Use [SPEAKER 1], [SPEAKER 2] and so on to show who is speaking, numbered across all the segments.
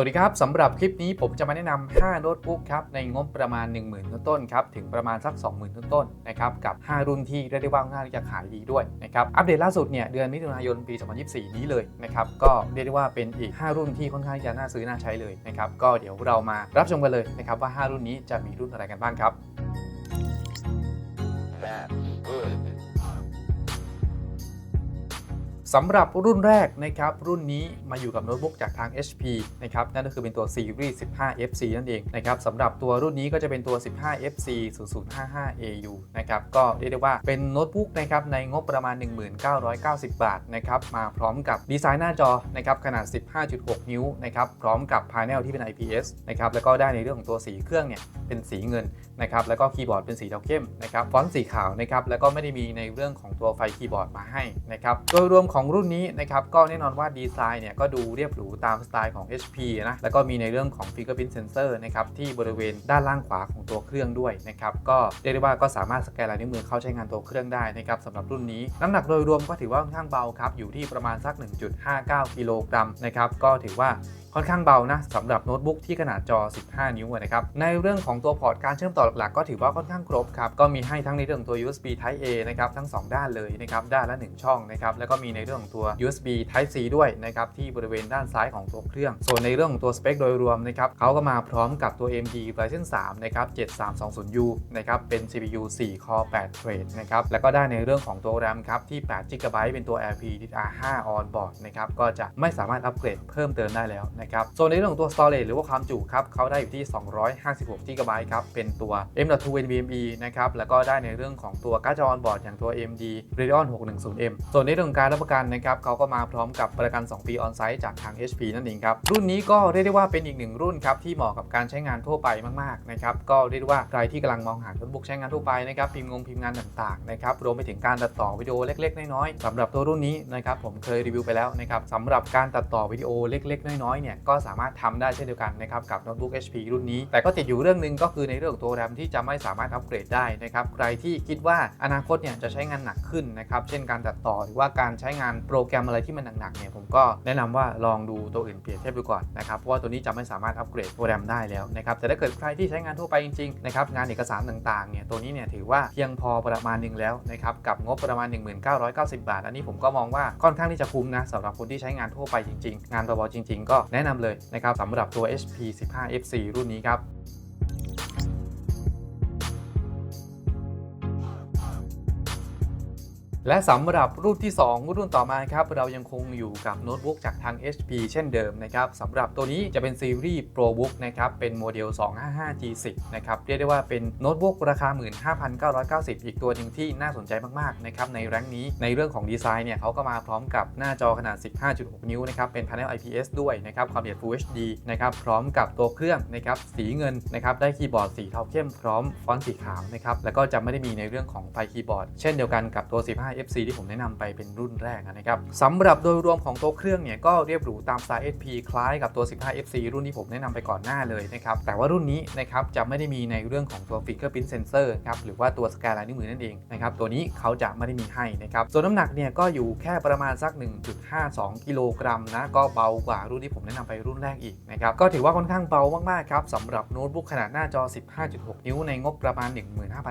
[SPEAKER 1] วัสดีครับสำหรับคลิปนี้ผมจะมาแนะนำ5โน้ตบุ๊กครับในงบประมาณ 10,000 ต้นๆครับถึงประมาณสัก 20,000 ต้นๆนะครับกับ 5 รุ่นที่เรียกได้ว่าง่ายจะขายดีด้วยนะครับอัปเดตล่าสุดเนี่ยเดือนมิถุนายนปี 2024 นี้เลยนะครับก็เรียกได้ว่าเป็นอีก 5 รุ่นที่ค่อนข้างจะน่าซื้อน่าใช้เลยนะครับก็เดี๋ยวเรามารับชมกันเลยนะครับว่า 5 รุ่นนี้จะมีรุ่นอะไรกันบ้างครับ สำหรับรุ่นแรกนะครับรุ่นนี้มาอยู่กับโน้ตบุ๊กจากทาง HP นะครับนั่นก็คือเป็นตัว Series 15 FC นั่นเองนะครับสำหรับตัวรุ่นนี้ก็จะเป็นตัว 15 FC 0055 AU นะครับก็เรียกได้ว่าเป็นโน้ตบุ๊กนะครับในงบประมาณ 1990 บาทนะครับมาพร้อมกับดีไซน์หน้าจอนะครับขนาด 15.6 นิ้วนะครับพร้อมกับพา n e l ที่เป็น IPS นะครับแล้วก็ได้ในเรื่องของตัวสีเครื่องเนี่ยเป็นสีเงินนะครับแล้วก็คีย์บอร์ดเป็นสีเทาเข้มนะครับฟอนต์สีขาวนะครับแล้วก็ไม่ได้มีในเรื่องของตัวไฟคีย์บอร์ดมาให้นะครับโดยรวมของของรุ่นนี้นะครับก็แน่นอนว่าดีไซน์เนี่ยก็ดูเรียบหรูตามสไตล์ของ HP นะแล้วก็มีในเรื่องของ Fingerprint Sensor นะครับที่บริเวณด้านล่างขวาของตัวเครื่องด้วยนะครับก็เรียกได้ว่าก็สามารถสแกนลายนิ้วมือเข้าใช้งานตัวเครื่องได้นะครับสำหรับรุ่นนี้ น้ำหนักโดยรวมก็ถือว่าค่อนข้างเบาครับอยู่ที่ประมาณสัก 1.59 กิโลกรัมนะครับก็ถือว่าค่อนข้างเบานะสำหรับโน้ตบุ๊กที่ขนาดจอ 15 นิ้วนะครับ ในเรื่องของตัวพอร์ตการเชื่อมต่อหลักๆ ก็ถือว่าค่อนข้างครบครับ ก็มีให้ทั้งในเรื่องตัว USB Type A นะครับทั้ง 2 ด้านเลยนะครับ ด้านละ 1 ช่องนะครับ แล้วก็มีในเรื่องของตัว USB Type C ด้วยนะครับ ที่บริเวณด้านซ้ายของตัวเครื่อง ส่วนในเรื่องของตัวสเปคโดยรวมนะครับเขาก็มาพร้อมกับตัว AMD Ryzen 3 นะครับ 7320U นะครับ เป็น CPU 4 Core 8 Thread นะครับ แล้วก็ได้ในเรื่องของตัว RAM ครับ ที่ 8 GB เป็นตัว LPDDR5 on board นะครับ ก็จะไม่สามารถอัปเกรดเพิ่มเติมได้แล้วนะครับส่วนในเรื่องของตัว storage หรือว่าความจุครับเขาได้อยู่ที่ 256 GB ครับเป็นตัว M.2 NVMe นะครับแล้วก็ได้ในเรื่องของตัวการ์ดจอ on board อย่างตัว AMD Radeon 610M ส่วนในเรื่องการรับประกันนะครับเขาก็มาพร้อมกับประกัน 2 ปี on site จากทาง HP นั่นเองครับรุ่นนี้ก็เรียกได้ว่าเป็นอีกหนึ่งรุ่นครับที่เหมาะกับการใช้งานทั่วไปมากๆนะครับก็เรียกได้ว่าใครที่กำลังมองหาโน้ตบุ๊กใช้งานทั่วไปนะครับพิมพ์งงพิมพ์งานต่างๆนะครับรวมไปถึงการตัดต่อวิดีโอเล็กๆน้อยๆสำหรับตัวรุ่นนี้นะครับผมเคยรีวิวไปแล้วนะครับสำหรับการตัดต่อวิดีโอเล็กๆน้อยๆเนี่ยก็สามารถทำได้เช่นเดียวกันนะครับกับโน้ตบุ๊ก HP รุ่นนี้ แต่ก็ติดอยู่เรื่องหนึงก็คือในเรื่องของตัว RAM ที่จะไม่สามารถอัปเกรดได้นะครับใครที่คิดว่าอนาคตเนี่ยจะใช้งานหนักขึ้นนะครับเช่นการตัดต่อหรือว่าการใช้งานโปรแกรมอะไรที่มันหนักๆเนี่ยผมก็แนะนำว่าลองดูตัวอื่นเปรียบเทียบดูก่อนนะครับเพราะว่าตัวนี้จะไม่สามารถอัปเกรดตัว RAM ได้แล้วนะครับแต่ถ้าเกิดใครที่ใช้งานทั่วไปจริงๆนะครับงานเอกสารต่างๆเนี่ยตัวนี้เนี่ยถือว่าเพียงพอประมาณหนึ่งแล้วนะครับกับงบประมาณ 1990 บาท อันนี้ผมก็มองว่าค่อนข้างที่จะคุ้มนะสำหรับคนที่ใช้งานทั่วไปจริง ๆ งานเบาๆจริง ๆ ก็แแนะนำเลยนะครับสำหรับตัว HP 15 FC รุ่นนี้ครับ และสำหรับรุ่นที่ 2 รุ่นต่อมาครับเรายังคงอยู่กับโน้ตบุ๊กจากทาง HP เช่นเดิมนะครับสำหรับตัวนี้จะเป็นซีรีส์ ProBook นะครับเป็นโมเดล 255G10 นะครับเรียกได้ว่าเป็นโน้ตบุ๊กราคา 15,990 อีกตัวหนึ่งที่น่าสนใจมากๆนะครับในแรงนี้ในเรื่องของดีไซน์เนี่ยเขาก็มาพร้อมกับหน้าจอขนาด 15.6 นิ้วนะครับเป็น Panel IPS ด้วยนะครับความละเอียด Full HD นะครับพร้อมกับตัวเครื่องนะครับสีเงินนะครับได้คีย์บอร์ดสีเทาเข้มพร้อมฟอนต์สีขาวนะครับแล้วก็จะไม่ได้มีในเรื่องของไฟคีย์บอร์ด เช่นเดียวกันกับตัว 15 FC ที่ผมแนะนำไปเป็นรุ่นแรกนะครับสำหรับโดยรวมของตัวเครื่องเนี่ยก็เรียบหรูตามสไตล์ SP คล้ายกับตัว 15 FC รุ่นที่ผมแนะนำไปก่อนหน้าเลยนะครับแต่ว่ารุ่นนี้นะครับจะไม่ได้มีในเรื่องของตัว Fingerprint Sensor ครับหรือว่าตัวสแกนลายนิ้วมือนั่นเองนะครับตัวนี้เขาจะไม่ได้มีให้นะครับส่วนน้ำหนักเนี่ยก็อยู่แค่ประมาณสัก 1.52 กิโลกรัมนะก็เบากว่ารุ่นที่ผมแนะนำไปรุ่นแรกอีกนะครับก็ถือว่าค่อนข้างเบามากๆครับสำหรับโน้ตบุ๊กขนาดหน้าจอ 15.6 นิ้วในงบประมาณ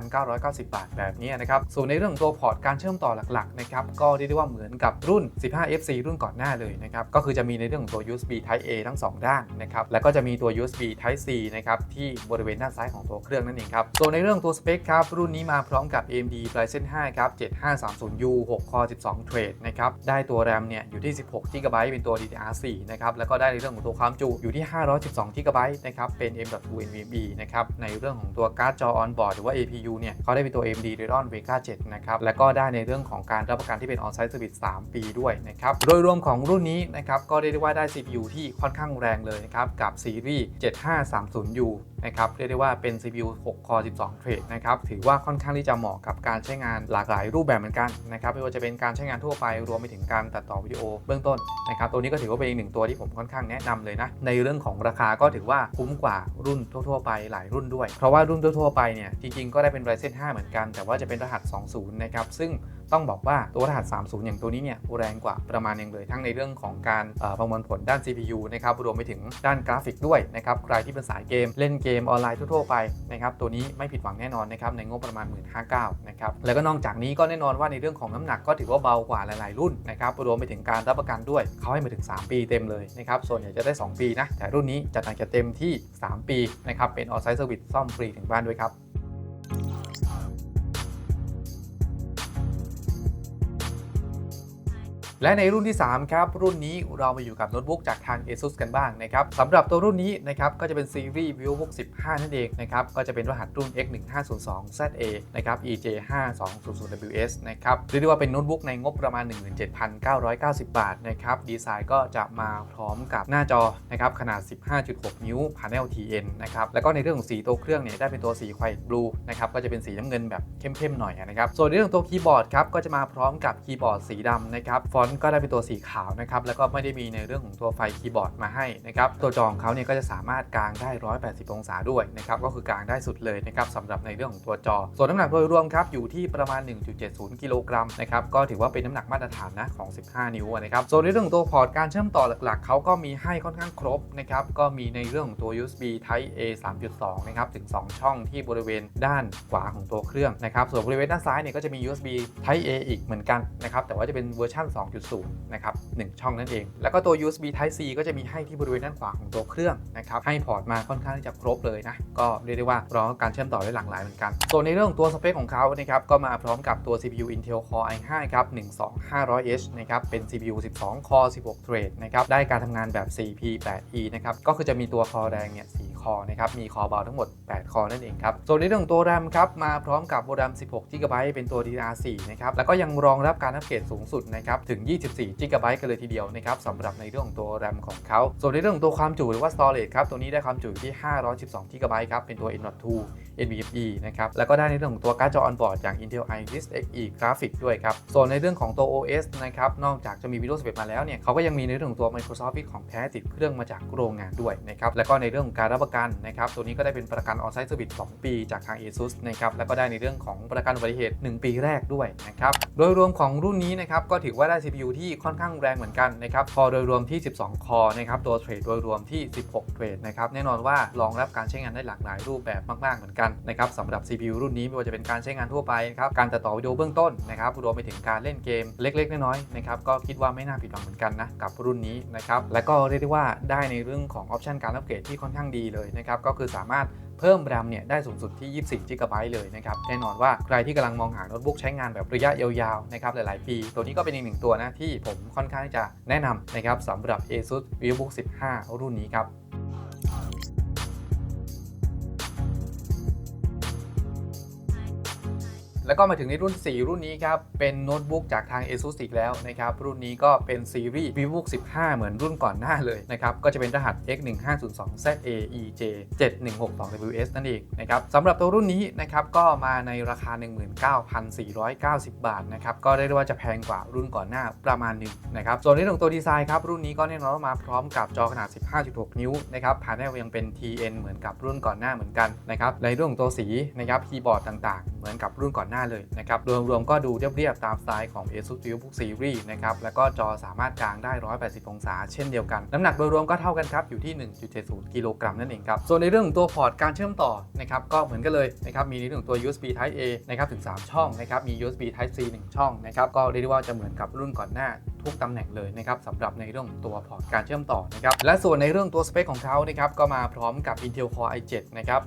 [SPEAKER 1] 15,990 บาทแบบนี้นะครับส่วนในเรื่องของตัวพอร์ตการเชื่อมต่อหลักๆนะครับก็เรียกได้ว่าเหมือนกับรุ่น 15 FC รุ่นก่อนหน้าเลยนะครับก็คือจะมีในเรื่องของตัว USB Type A ทั้ง 2 ด้านนะครับแล้วก็จะมีตัว USB Type C นะครับที่บริเวณด้านซ้ายของตัวเครื่องนั่นเองครับส่วนในเรื่องตัวสเปคครับรุ่นนี้มาพร้อมกับ AMD Ryzen 5 ครับ 7530U 6 Core 12 Thread นะครับได้ตัว RAM เนี่ยอยู่ที่ 16 GB เป็นตัว DDR4 นะครับแล้วก็ได้ในเรื่องของตัวความจุอยู่ที่ 512 GB นะครับเป็น M.2 NVMe นะครับในเรื่องของตัวการ์ดจอ on board หรือว่า APU เนี่ยเขาได้เป็นตัว AMD Radeon Vega 7 นะครับแล้วก็ได้ในเรื่องื่องของการรับประกันที่เป็น on-site service 3 ปีด้วยนะครับ โดยรวมของรุ่นนี้นะครับก็เรียกได้ว่าได้ CPU ที่ค่อนข้างแรงเลยนะครับ กับซีรีส์ 7530U นะครับเรียกได้ว่าเป็น CPU 6 Core 12เทรดนะครับถือว่าค่อนข้างที่จะเหมาะกับการใช้งานหลากหลายรูปแบบเหมือนกันนะครับไม่ว่าจะเป็นการใช้งานทั่วไปรวมไปถึงการตัดต่อวิดีโอเบื้องต้นนะครับตัวนี้ก็ถือว่าเป็นอีกหนึ่งตัวที่ผมค่อนข้างแนะนำเลยนะในเรื่องของราคาก็ถือว่าคุ้มกว่ารุ่นทั่ว ๆ ไปหลายรุ่นด้วย เพราะว่ารุ่นทั่ว ๆ ไปเนี่ยจริงๆก็ได้เป็น Ryzen 5 เหมือนกัน แต่ว่าจะเป็นรหัส 20 นะครับซึ่งต้องบอกว่าตัวรหัส 30 อย่างตัวนี้เนี่ยแรงกว่าประมาณหนึงเลย ทั้งในเรื่องของการประมวลผลด้าน CPU นะครับรวมไปถึงด้านกราฟิกด้วยนะครับใครที่เป็นสายเกมเล่นเกมออนไลน์ทั่วๆไปนะครับตัวนี้ไม่ผิดหวังแน่นอนนะครับในงบประมาณ 1,599นะครับแล้วก็นอกจากนี้ก็แน่นอนว่าในเรื่องของน้ำหนักก็ถือว่าเบากว่าหลายๆรุ่นนะครับรวมไปถึงการรับประกันด้วยเขาให้มาถึง 3 ปีเต็มเลยนะครับส่วนใหญ่จะได้ 2 ปีนะแต่รุ่นนี้จัดหนักจะเต็มที่ 3 ปีนะครับเป็นออนไซต์เซอร์วิสซ่อมฟรีถึงบ้านด้วยครับ และในรุ่นที่ 3 ครับ รุ่นนี้เรามาอยู่กับโน้ตบุ๊กจากทาง ASUS กันบ้างนะครับสำหรับตัวรุ่นนี้นะครับก็จะเป็นซีรีส์ VivoBook 15 นั่นเองนะครับก็จะเป็นรหัสรุ่น X1502ZA นะครับ EJ5200WS นะครับเรียกได้ว่าเป็นโน้ตบุ๊กในงบประมาณ 17,990 บาทนะครับดีไซน์ก็จะมาพร้อมกับหน้าจอนะครับขนาด 15.6 นิ้ว Panel TN นะครับแล้วก็ในเรื่องของสีตัวเครื่องเนี่ยได้เป็นตัวสีควายบลูนะครับก็จะเป็นสีน้ำเงินแบบเข้มๆหน่อยนะครับส่วนในเรื่องของตัวคีย์บอร์ดครับก็จะมาพร้อมกับคีย์บอร์ดสีดำนะครับฟอนต์ก็ได้เป็นตัวสีขาวนะครับแล้วก็ไม่ได้มีในเรื่องของตัวไฟคีย์บอร์ดมาให้นะครับตัวจอของเขาเนี่ยก็จะสามารถกางได้ 180 องศาด้วยนะครับก็คือกางได้สุดเลยนะครับสำหรับในเรื่องของตัวจอ ส่วนน้ำหนักโดยรวมครับอยู่ที่ประมาณ 1.70 กิโลกรัมนะครับก็ถือว่าเป็นน้ำหนักมาตรฐานนะของ 15 นิ้วนะครับส่วนในเรื่องของตัวพอร์ตการเชื่อมต่อหลักๆ เขาก็มีให้ค่อนข้างครบนะครับก็มีในเรื่องของตัว USB Type A 3.2 นะครับถึง 2 ช่องที่บริเวณด้านขวาของตัวเครื่องนะครับส่วนบริเวณด้านซ้ายเนี่ยก็จะมี USB Type A อีกเหมือนกันนะครับแต่ว่าจะเป็นเวอร์ชัน2.0 นะครับ 1 ช่องนั่นเอง แล้วก็ตัว USB Type C ก็จะมีให้ที่บริเวณด้านขวาของตัวเครื่องนะครับ ให้พอร์ตมาค่อนข้างที่จะครบเลยนะ ก็เรียกได้ว่ารองการเชื่อมต่อได้หลากหลายเหมือนกัน ส่วนในเรื่องของตัวสเปคของเขานะครับ ก็มาพร้อมกับตัว CPU Intel Core i5 ครับ 12500H นะครับ เป็น CPU 12 Core 16เทรดนะครับ ได้การทำงานแบบ 4P 8E นะครับ ก็คือจะมีตัวคอแรงเนี่ย 4คอนะครับ มีคอเบาทั้งหมด 8 คอนั่นเองครับ ส่วนในเรื่องของตัว RAM ครับ มาพร้อมกับ RAM 16 GB เป็นตัว DDR4 นะครับ แล้วก็ยังรองรับการอัปเกรดสูงสุดนะครับ ถึง 24 GB กันเลยทีเดียวนะครับสำหรับในเรื่องของตัว RAM ของเขา ส่วนในเรื่องของตัวความจุหรือว่า storage ครับ ตัวนี้ได้ความจุที่ 512 GB ครับ เป็นตัว M.2 NVMe นะครับ แล้วก็ได้ในเรื่องของตัวการ์ดจอ on-board อย่าง Intel Iris Xe Graphic ด้วยครับ ส่วนในเรื่องของตัว OS นะครับ นอกจากจะมี Windows 11มาแล้วเนี่ยเขาก็ยังมีในเรื่องของตัว Microsoft ของแท้ติดเครื่องมาจากโรงงานด้วยนะครับ แล้วก็ในเรื่องของการรับประกันนะครับตัวนี้ก็ได้เป็นประกัน on-site service 2ปีจากทาง ASUS นะครับแล้วก็ได้ในเรื่องของประกันอุบัติเหตุ 1 ปีแรกด้วยนะครับโดยรวมของรุ่นนี้นะครับก็ถือว่าได้ CPU ที่ค่อนข้างแรงเหมือนกันนะครับคอโดยรวมที่ 12 คอนะครับตัวเทรดโดยรวมที่ 16 เทรดนะครับแน่นอนว่ารองรับการใช้งานได้หลากหลายรูปแบบมากๆเหมือนกันนะครับสำหรับ CPU รุ่นนี้ไม่ว่าจะเป็นการใช้งานทั่วไปนะครับการตัดต่อวิดีโอเบื้องต้นนะครับรวมไปถึงการเล่นเกมเล็ก ๆ น้อยๆนะครับก็คิดว่าไม่น่าผิดหวังเหมือนกันนะกับรุ่นนี้นะครับและก็เรียกได้ว่าได้ในเรื่องของออปชันการอัปเกรดที่ค่อนข้างดีเลยนะครับก็คือสามารถเพิ่มแรมเนี่ยได้สูงสุดที่ 24 GB เลยนะครับแน่นอนว่าใครที่กำลังมองหาโน้ตบุ๊กใช้งานแบบระยะยาวๆนะครับหลายๆ ปี ตัวนี้ก็เป็นอีกหนึ่งตัวนะที่ผมค่อนข้างจะแนะนำนะครับสำหรับ ASUS VivoBook 15 รุ่นนี้ครับ แล้วก็มาถึงในรุ่น 4 รุ่นนี้ครับ เป็นโน้ตบุ๊กจากทาง ASUS อีกแล้วนะครับ รุ่นนี้ก็เป็นซีรีส์ VivoBook 15 เหมือนรุ่นก่อนหน้าเลยนะครับ ก็จะเป็นรหัส X1502ZAEJ7162WS นั่นเองนะครับสำหรับตัวรุ่นนี้นะครับ ก็มาในราคา 19,490 บาทนะครับ ก็ได้เรียกว่าจะแพงกว่ารุ่นก่อนหน้าประมาณหนึ่งนะครับส่วนในเรื่องของตัวดีไซน์ครับรุ่นนี้ก็แน่นอนว่ามาพร้อมกับจอขนาด 15.6 นิ้วนะครับพาเนลยังเป็น TN เหมือนกับรุ่นก่อนหน้าเหมือนกันนะครับในเรื่องของตัวสีนะครับคีย์บอร์ดต่างๆ มือนกับรุ่นก่อนหน้าเลยนะครับรวมๆก็ดูเรียบๆตามสไตล์ของ ASUS VivoBook Series นะครับแล้วก็จอสามารถกางได้ 180 องศาเช่นเดียวกัน น้ำหนักโดยรวมก็เท่ากันครับอยู่ที่ 1.70 กิโลกรัมนั่นเองครับส่วนในเรื่องของตัวพอร์ตการเชื่อมต่อนะครับก็เหมือนกันเลยนะครับมีในเรื่องของตัว USB Type A นะครับถึง 3 ช่องนะครับมี USB Type C 1 ช่องนะครับก็เรียกได้ว่าจะเหมือนกับรุ่นก่อนหน้า ทุกตำแหน่งเลยนะครับสำหรับในเรื่องตัวพอร์ตการเชื่อมต่อนะครับและส่วนในเรื่องตัวสเปคของเขานะครับก็มาพร้อมกับ Intel Core i7 นะครับ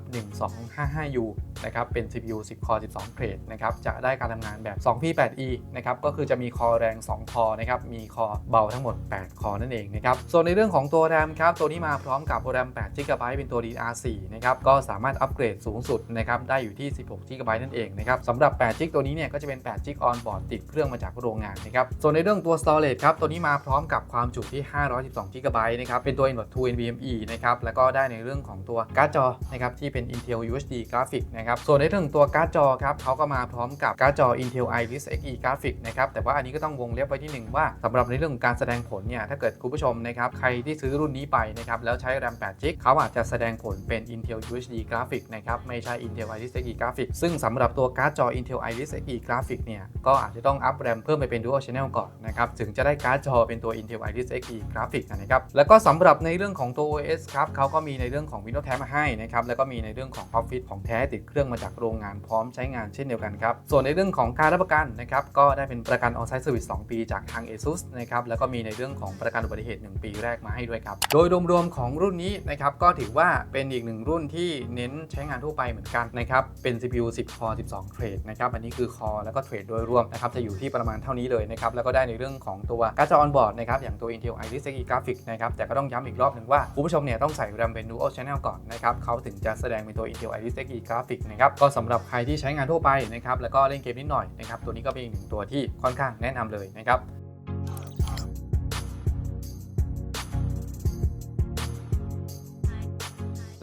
[SPEAKER 1] 1255U นะครับเป็น CPU 10 Core 12เทรดนะครับจะได้การทำงานแบบ 2P 8E นะครับก็คือจะมีคอแรง 2 คอนะครับมีคอเบาทั้งหมด 8 คอนั่นเองนะครับส่วนในเรื่องของตัว RAM ครับตัวนี้มาพร้อมกับ RAM 8 GB เป็นตัว DDR4 นะครับก็สามารถอัปเกรดสูงสุดนะครับได้อยู่ที่ 16 GB นั่นเองนะครับสำหรับ8 GB ตัวนี้เนี่ยก็จะเป็น8 GB on board ติดเครื่องมาจากโรงงานนะครับส่วนในเรื่องตัว storage ษครับ ตัวนี้มาพร้อมกับความจุที่ 512 g b นะครับ เป็นตัว Input 2 NVMe นะครับ แล้วก็ได้ในเรื่องของตัวการ์ดจอนะครับที่เป็น Intel UHD Graphics นะครับ ส่วนในเรื่องตัวการ์ดจอครับเขาก็มาพร้อมกับการ์ดจอ Intel Iris Xe Graphics นะครับ แต่ว่าอันนี้ก็ต้องวงเล็บไว้ที่หนึ่งว่าสำหรับในเรื่องของการแสดงผลเนี่ยถ้าเกิดคุณผู้ชมนะครับใครที่ซื้อรุ่นนี้ไปนะครับแล้วใช้ RAM 8 g b เขาอาจจะแสดงผลเป็น Intel UHD Graphics นะครับไม่ใช่ Intel Iris Xe Graphics ซึ่งสำหรับตัวการ์ดจอ Intel Iris Xe Graphics เนี่ยก็อาจจะต้องอัพ RAM เพิ่มไปเป็น Dual Channel ก่อนนะครับถึงจะะได้การ์ดจอเป็นตัว Intel Iris Xe Graphic นะครับแล้วก็สำหรับในเรื่องของตัว OS ครับเขาก็มีในเรื่องของ Windows แท้มาให้นะครับแล้วก็มีในเรื่องของ Office ของแท้ติดเครื่องมาจากโรงงานพร้อมใช้งานเช่นเดียวกันครับส่วนในเรื่องของการรับประกันนะครับก็ได้เป็นประกัน On-site Service 2 ปีจากทาง ASUS นะครับแล้วก็มีในเรื่องของประกันอุบัติเหตุ 1 ปีแรกมาให้ด้วยครับโดยรวมๆของรุ่นนี้นะครับก็ถือว่าเป็นอีกหนึ่งรุ่นที่เน้นใช้งานทั่วไปเหมือนกันนะครับเป็น CPU 10 core 12เทรดนะครับอันนี้คือ core แล้วก็เทรดโดยรวมนะครับจะอยู่ที่ประมาณเท่านี้เลยนะครับแล้วก็ได้ในเรื่องของตัวการ์ดจอออนบอร์ดนะครับอย่างตัว Intel Iris Xe Graphic นะครับแต่ก็ต้องย้ำอีกรอบหนึ่งว่าคุณผู้ชมเนี่ยต้องใส่ RAM เป็น Dual Channel ก่อนนะครับเขาถึงจะแสดงเป็นตัว Intel Iris Xe Graphic นะครับก็สำหรับใครที่ใช้งานทั่วไปนะครับแล้วก็เล่นเกมนิดหน่อยนะครับตัวนี้ก็เป็นอีกหนึ่งตัวที่ค่อนข้างแนะนำเลยนะครับ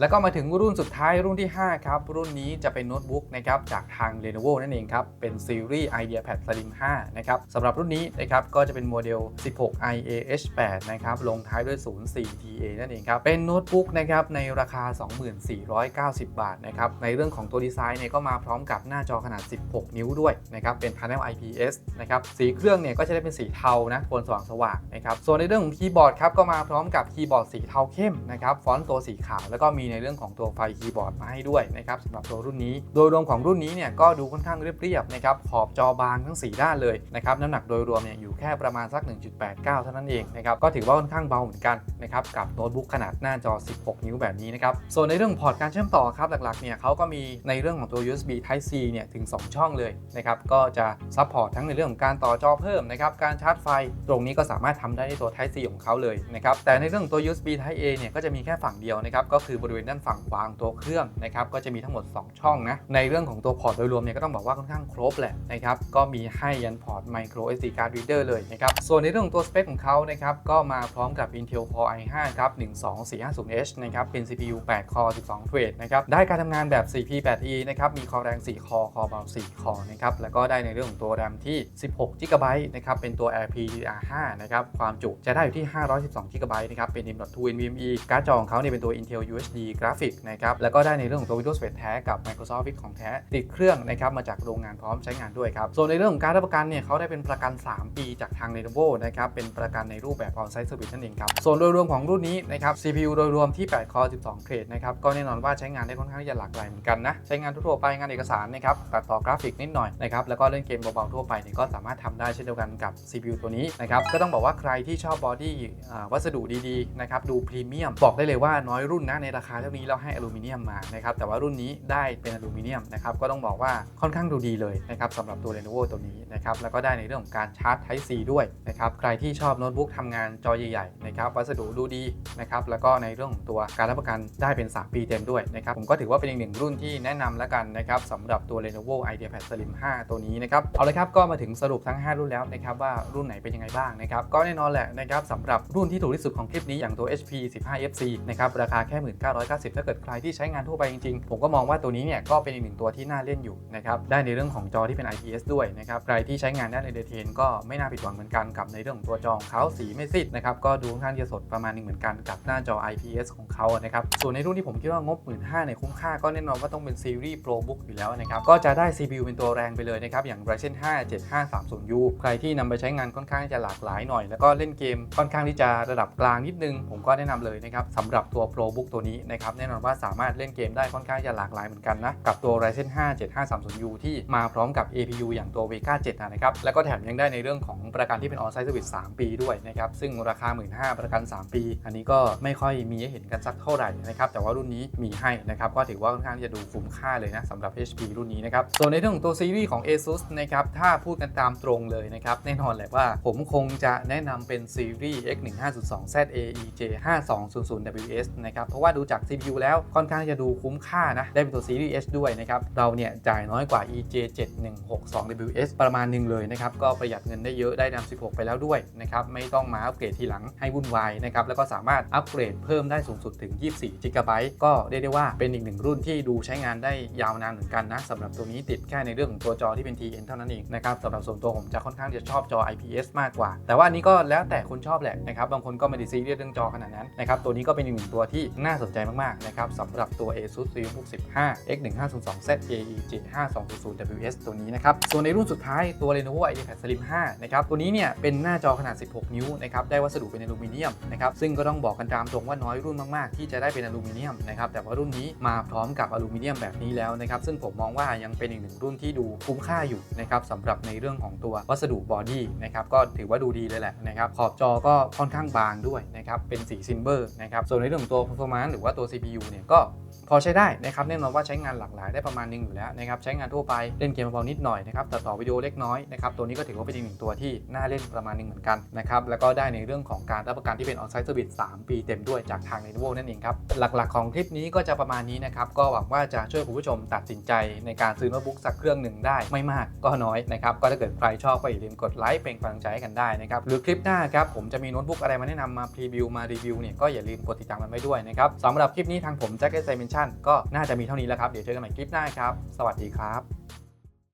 [SPEAKER 1] แล้วก็มาถึงรุ่นสุดท้ายรุ่นที่ 5 ครับ รุ่นนี้จะเป็นโน้ตบุ๊กนะครับจากทาง Lenovo นั่นเองครับ เป็นซีรีส์ IdeaPad Slim 5 นะครับสำหรับรุ่นนี้นะครับก็จะเป็นโมเดล 16 IAH8 นะครับลงท้ายด้วย 04 TA นั่นเองครับ เป็นโน้ตบุ๊กนะครับในราคา 2490 บาทนะครับในเรื่องของตัวดีไซน์เนี่ยก็มาพร้อมกับหน้าจอขนาด 16 นิ้วด้วยนะครับเป็น Panel IPS นะครับสีเครื่องเนี่ยก็จะได้เป็นสีเทานะโทนสว่างสว่างนะครับส่วนในเรื่องของคีย์บอร์ดครับก็มาพร้อมกับคีย์บอร์ดสีเทาเข้มนะครับฟอนต์ตัวสีขาวแล้วก็มีในเรื่องของตัวไฟคีย์บอร์ดมาให้ด้วยนะครับสำหรับตัวรุ่นนี้ โดยรวมของรุ่นนี้เนี่ยก็ดูค่อนข้างเรียบๆนะครับขอบจอบางทั้ง 4 ด้านเลยนะครับน้ำหนักโดยรวมเนี่ยอยู่แค่ประมาณสัก 1.89 เท่านั้นเองนะครับก็ถือว่าค่อนข้างเบาเหมือนกันนะครับกับโน้ตบุ๊กขนาดหน้าจอ 16 นิ้วแบบนี้นะครับส่วนในเรื่องพอร์ตการเชื่อมต่อครับหลักๆเนี่ยเขาก็มีในเรื่องของตัว USB Type C เนี่ยถึง 2 ช่องเลยนะครับก็จะซัพพอร์ตทั้งในเรื่องของการต่อจอเพิ่มนะครับการชาร์จไฟ ตรงนี้ก็สามารถทำได้ในตัว Type C ของเขาเลยนะครับแต่ในเรื่องตัว USB Type A เนี่ยก็จะมีแค่ฝั่งเดียวนะครับก็คือบริเวณด้านฝั่งขวาของตัวเครื่องนะครับก็จะมีทั้งหมด 2 ช่องนะในเรื่องของตัวพอร์ตโดยรวมเนี่ยก็ต้องบอกว่าค่อนข้างครบแหละนะครับก็มีให้ยันพอร์ต micro SD card reader เลยนะครับส่วนในเรื่องของตัวสเปคของเขานะครับก็มาพร้อมกับ Intel Core i5 ครับ 12450H นะครับเป็น CPU 8 core 12เทรดนะครับได้การทำงานแบบ 4P8E นะครับมีคอแรง 4 คอคอเบา4คอนะครับแล้วก็ได้ในเรื่องของตัว RAM ที่ 16 GB นะครับเป็นตัว LPDDR5 นะครับความจุจะได้อยู่ที่ 512 GB นะครับเป็น M.2 NVMe การ์ดจอของเขาเนี่ยเป็นตัว Intel UHD Graphic นะครับแล้วก็ได้ในเรื่องของตัว Windows 8แท้กับ Microsoft Office ของแท้ติดเครื่องนะครับมาจากโรงงานพร้อมใช้งานด้วยครับส่วนในเรื่องของการรับประกันเนี่ยเขาได้เป็นประกัน 3 ปีจากทาง Lenovo นะครับเป็นประกันในรูปแบบ On-site Service นั่นเองครับส่วนโดยรวมของรุ่นนี้นะครับ CPU โดยรวมที่8 core 12 เทรดนะครับก็แน่นอนว่าใช้งานได้ค่อนข้างที่จะหลากหลายเหมือนกันนะใช้งานทั่วไปงานเอกสารนะครับตัดต่อกราฟิกนิดหน่อยนะครับแล้วก็เล่นเกมเบาๆทั่วไปเนี่ยก็สามารถทำได้เช่นเดียวกันกับ CPU ตัวนี้นะครับก็ต้องบอกว่าใครที่ชอบบอดี้วัสดุดีๆนะครับดูพรีเมียมบอกได้เลยว่าน้อยรุ่นนะในราคาเท่านี้เราให้อลูมิเนียมมานะครับแต่ว่ารุ่นนี้ได้เป็นอลูมิเนียมนะครับก็ต้องบอกว่าค่อนข้างดูดีเลยนะครับสำหรับตัว Lenovo ตัวนี้นะครับแล้วก็ได้ในเรื่องของการชาร์จ Type C ด้วยนะครับใครที่ชอบโน้ตบุ๊กทำงานจอใหญ่ๆนะครับวัสดุดูดีนะครับแล้วก็ในเรื่องของตัวการรับประกันได้เป็น 3 ปีเต็มด้วยนะครับผมก็ถือว่าเป็นอีกหนึ่งรุ่นที่แนะนำแล้วกันนะครับสำหรับตัว Lenovo IdeaPad Slim 5 ตัวนี้นะครับเอาเลยครับก็มาถึงสรุปทั้ง 5 รุ่นแล้วนะครับว่ารุ่นไหนเป็นยังไงบ้างนะครับก็แน่นอนแหละนะครับสำหรับรุ่นที่ถูกที่สุดของคลิปนี้อย่างตัว HP 15FC นะครับราคาแค่190 ถ้าเกิดใครที่ใช้งานทั่วไปจริงๆ ผมก็มองว่าตัวนี้เนี่ยก็เป็นอีกหนึ่งตัวที่น่าเล่นอยู่นะครับได้ในเรื่องของจอที่เป็น IPS ด้วยนะครับใครที่ใช้งานด้าน Entertain ก็ไม่น่าผิดหวังเหมือนกันกับในเรื่องของตัวจอของเขาสีไม่ซีดนะครับก็ดูค่อนข้างจะสดประมาณหนึงเหมือนกันกับหน้าจอ IPS ของเขานะครับส่วนในรุ่นที่ผมคิดว่างบ 1 5ื่นเนี่ยคุ้มค่าก็แน่นอนว่าต้องเป็นซีรีส์ Pro Book อยู่แล้วนะครับก็จะได้ CPU เป็นตัวแรงไปเลยนะครับอย่าง Ryzen 5 7530U ใครที่นำไปใช้งานค่อนข้างจะหลากหลายหน่อย แล้วก็เล่นเกมค่อนข้างที่จะระดับกลางนิดนึง ผมก็แนะนำเลยนะครับสำหรับตัว Pro Book ตัวนี้นะครับแน่นอนว่าสามารถเล่นเกมได้ค่อนข้างจะหลากหลายเหมือนกันนะ กับตัว Ryzen 5 7530U ที่มาพร้อมกับ APU อย่างตัว Vega 7 นะครับ แล้วก็แถมยังได้ในเรื่องของประกันที่เป็น On-site Service 3 ปีด้วยนะครับ ซึ่งราคา 15,000ประกัน 3 ปี อันนี้ก็ไม่ค่อยมีให้เห็นกันสักเท่าไหร่นะครับ แต่ว่ารุ่นนี้มีให้นะครับ ก็ถือว่าค่อนข้างจะดูคุ้มค่าเลยนะสำหรับ HP รุ่นนี้นะครับ ส่วนในเรื่องของตัวซีรีส์ของ ASUS นะครับ ถ้าพูดกันตามตรงเลยนะครับ แน่นอนแหละว่าผมคงจะแนะนำเป็นซีรีส์ X1502 ZAEJ 5200WS นะครับ เพราะว่าดูจากจาก CPU แล้วค่อนข้างจะดูคุ้มค่านะ ได้เป็นตัว Series H ด้วยนะครับ เราเนี่ยจ่ายน้อยกว่า EJ7162WS ประมาณหนึ่งเลยนะครับ ก็ประหยัดเงินได้เยอะได้นำ16 ไปแล้วด้วยนะครับ ไม่ต้องมาอัปเกรดทีหลังให้วุ่นวายนะครับ แล้วก็สามารถอัปเกรดเพิ่มได้สูงสุดถึง 24 GB ก็เรียกได้ว่าเป็นอีกหนึ่งรุ่นที่ดูใช้งานได้ยาวนานเหมือนกันนะสำหรับตัวนี้ติดแค่ในเรื่องของตัวจอที่เป็น TN เท่านั้นเองนะครับสำหรับส่วนตัวผมจะค่อนข้างจะชอบจอ IPS มากกว่า แต่ว่านนี้ก็แล้วแต่คนชอบแหละนะครับบางคนก็ไม่ได้ซีเรียสเรื่องจอขนาดนั้นนะครับตัวนี้ก็เป็นอีกหนึ่งตัวที่น่าสนใจมากๆนะครับสำหรับตัว ASUS ZenBook 15 X1502Z AE 7200WS ตัวนี้นะครับ ส่วนในรุ่นสุดท้ายตัว Lenovo IdeaPad Slim 5นะครับ ตัวนี้เนี่ยเป็นหน้าจอขนาด 16 นิ้วนะครับ ได้วัสดุเป็นอลูมิเนียมนะครับ ซึ่งก็ต้องบอกกันตามตรงว่าน้อยรุ่นมากๆ ที่จะได้เป็นอลูมิเนียมนะครับ แต่ว่ารุ่นนี้มาพร้อมกับอลูมิเนียมแบบนี้แล้วนะครับ ซึ่งผมมองว่ายังเป็นอีกหนึ่งรุ่นที่ดูคุ้มค่าอยู่นะครับสำหรับในเรื่องของตัววัสดุบอดี้นะครับ ก็ถือว่าดูดีเลยแหละนะครับ ขอบจอก็ค่อนข้างบางด้วยนะครับ เป็นสีซิลเวอร์นะครับ ส่วนในเรื่องของตัว performance หรือว่าตัว CPU เนี่ยก็ พอใช้ได้นะครับแน่นอนว่าใช้งานหลากหลายได้ประมาณหนึงอยู่แล้วนะครับใช้งานทั่วไปเล่นเกมเบาๆนิดหน่อยนะครับตัดต่อวิดีโอเล็กน้อยนะครับตัวนี้ก็ถือว่าเป็นอีกหนึ่งตัวที่น่าเล่นประมาณหนึงเหมือนกันนะครับแล้วก็ได้ในเรื่องของการรับประกันที่เป็น on-site service 3 ปีเต็มด้วยจากทาง Lenovo นั่นเองครับหลักๆของคลิปนี้ก็จะประมาณนี้นะครับก็หวังว่าจะช่วยคุณผู้ชมตัดสินใจในการซื้อโน้ตบุ๊กสักเครื่องหนึ่งได้ไม่มากก็น้อยนะครับก็ถ้าเกิดใครชอบก็อย่าลืมกดไลค์เป็นกำลังใจให้กันได้นะครับหรือคลิปหน้าครับผมจะมีโน้ตบุ๊กอะไรมาแนะนำมาพรีวิวมารีวิวเนี่ยก็อย่าลืมกดติดตามกันไว้ด้วยนะครับสำหรับคลิปนี้ทางผมแจ็คเอสไซเมนชั่น ก็น่าจะมีเท่านี้แล้วครับ เดี๋ยวเจอกันใหม่คลิปหน้าครับ สวัสดีครับ